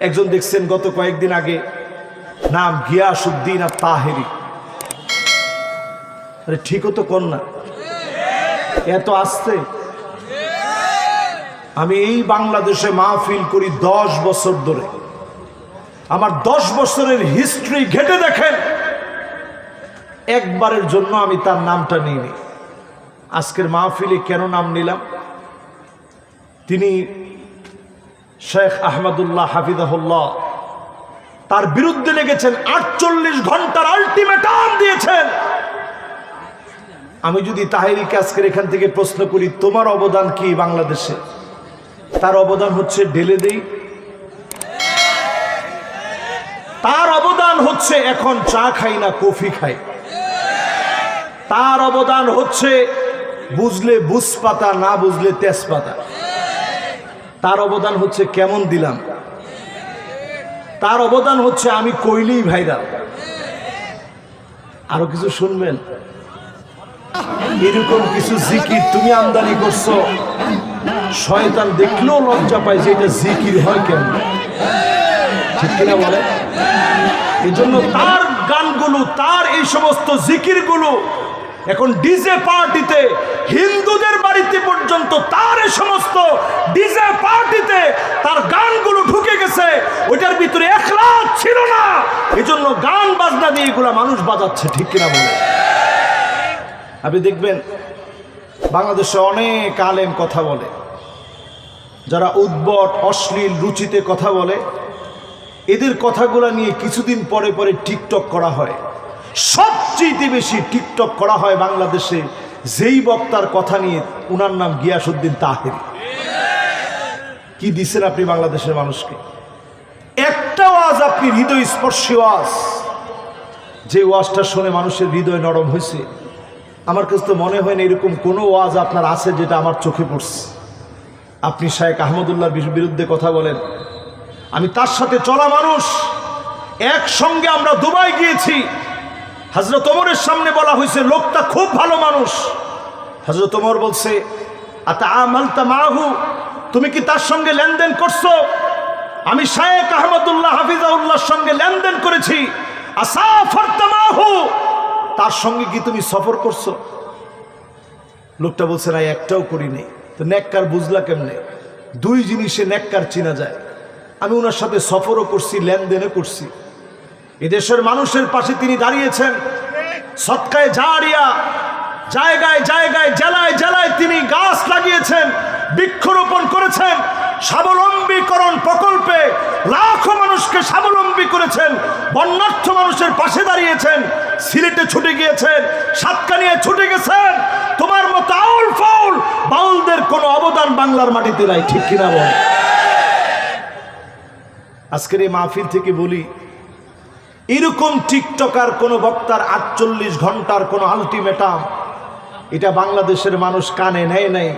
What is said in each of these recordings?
একজন দেখছেন গত কয়েকদিন আগে, নাম গিয়াসুদ্দিন আর তাহেরি আরে ঠিকও তো কর না। এত আসতে আমি এই বাংলাদেশে মাহফিল করি দশ বছর ধরে। আমার দশ বছরের হিস্ট্রি ঘেটে দেখেন। একবারের জন্য আমি তার নামটা নিইনি। আজকের মাহফিলে কেন নাম নিলাম? তিনি শেখ আহমদুল্লাহ হাফিজাহুল্লাহ, তার বিরুদ্ধে লেগেছেন আটচল্লিশ ঘণ্টার আলটিমেটাম দিয়েছেন। আমি যদি তাহেরিকে আজকের এখান থেকে প্রশ্ন করি, তোমার অবদান কি বাংলাদেশে? তার অবদান হচ্ছে ঢেলে দেই। তার অবদান হচ্ছে এখন চা খাই না, কফি খাই। তার অবদান হচ্ছে বুঝলে বুঝপাতা, না বুঝলে তেজপাতা। তার অবদান হচ্ছে কেমন দিলাম? তার অবদান হচ্ছে আমি কইলেই ভাইরাল। আরও কিছু শুনবেন? এরকম কিছু জিকির তুমি আমদানি করছ। শয়তান দেখলেও লজ্জা পায় যে এটা জিকির হয় কেন? ঠিক কিনা বলে এই জন্য তার গানগুলো, তার এই সমস্ত জিকিরগুলো এখন ডিজে পার্টিতে হিন্দুদের বাড়িতে পর্যন্ত তার এই সমস্ত তার গানগুলো ঢুকে গেছে, ওইটার ভিতরে একলাখ ছিল না। এই জন্য গান বাজনা দিয়ে এগুলা মানুষ বাজাচ্ছে, ঠিক কিনা বলে আপনি দেখবেন, বাংলাদেশে অনেক আলেম কথা বলে। যারা উদ্ভট, অশ্লীল রুচিতে কথা বলে, এদের কথাগুলো নিয়ে কিছুদিন পরে পরে টিকটক করা হয়। সবচেয়ে বেশি টিকটক করা হয় বাংলাদেশে যেই বক্তার কথা নিয়ে, উনার নাম গিয়াসুদ্দিন তাহেরি। কি দিচ্ছেন আপনি বাংলাদেশের মানুষকে? একটা ওয়াজ আপনি হৃদয় স্পর্শী ওয়াজ। যে ওয়াজটা শুনে মানুষের হৃদয় নরম হয়েছে। আমার কাছে তো মনে হয় না এরকম কোনো ওয়াজ আপনার আছে যেটা আমার চোখে পড়ছে। আপনি শায়েক আহমদুল্লাহর বিরুদ্ধে কথা বলেন। আমি তার সাথে চলা মানুষ। একসঙ্গে আমরা দুবাই গিয়েছি। হজরত ওমরের সামনে বলা হয়েছে, লোকটা খুব ভালো মানুষ। হজরত ওমর বলছে, আতা আমালতা মাহু? তুমি কি তার সঙ্গে লেনদেন করছ? আমি শায়েক আহমদুল্লাহ হাফিজাউল্লাহর সঙ্গে লেনদেন করেছি। তার সঙ্গে কি তুমি সফর করছ? লোকটা বলছে না একটাও করিনি তো নেককার বুঝলা কেমনে? দুই জিনিসে নেককার চিনা যায়। আমি ওনার সাথে সফরও করছি, লেনদেনও করছি। এদেশের মানুষের পাশে তিনি দাঁড়িয়েছেন। সৎকায় জারিয়া, জায়গায় জায়গায়, জেলায় জেলায় তিনি গাছ লাগিয়েছেন বৃক্ষরোপণ করেছেন স্বাবলম্বীকরণ প্রকল্পে লাখো মানুষকে স্বাবলম্বী করেছেন, বন্যার্থ মানুষের পাশে দাঁড়িয়েছেন, সিলেটে ছুটে গিয়েছেন, সাতকানিয়ে ছুটে গেছেন। তোমার মতো আউল ফাউল বাউলদের কোনো অবদান বাংলার মাটিতে নাই, ঠিক কিনা বল? আজকের এই মাহফিল থেকে বলি, এরকম টিকটকার কোনো বক্তার আটচল্লিশ ঘণ্টার কোনো আলটিমেটাম, এটা বাংলাদেশের মানুষ কানে নেয় নাই।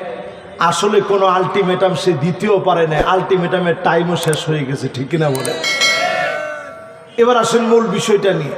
আসলে কোনো আলটিমেটাম সে দিতেও পারে না আলটিমেটামের টাইমও শেষ হয়ে গেছে, ঠিক কিনা বলে এবার আসেন মূল বিষয়টা নিয়ে।